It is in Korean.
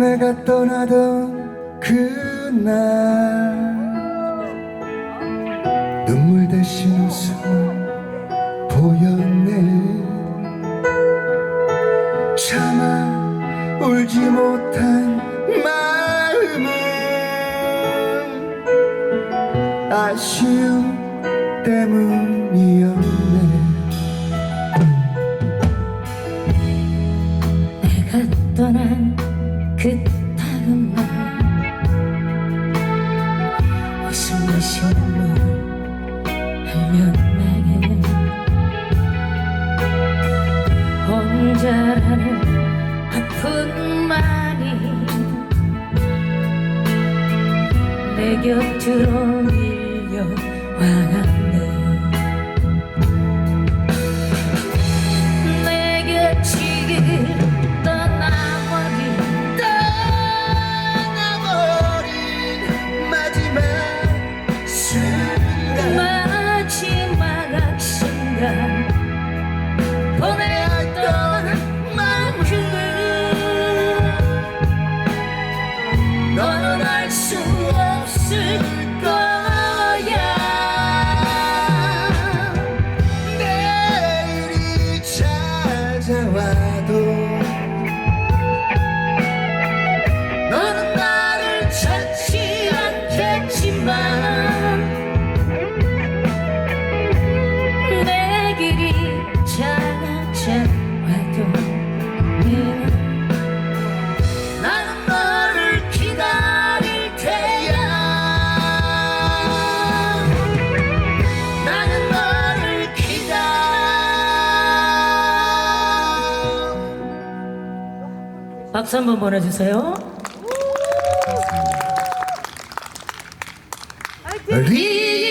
내가 떠나던 그날 눈물 대신 웃음을 보였네. 차마 울지 못한 마음은 아쉬움 때문이었네. 떠난 그 다음. 날 웃음과 눈물 흘려 내게 혼자라는 아픔만이 내 곁으로 밀려와갔네 내 곁을 떠 박수 한번 보내주세요. 리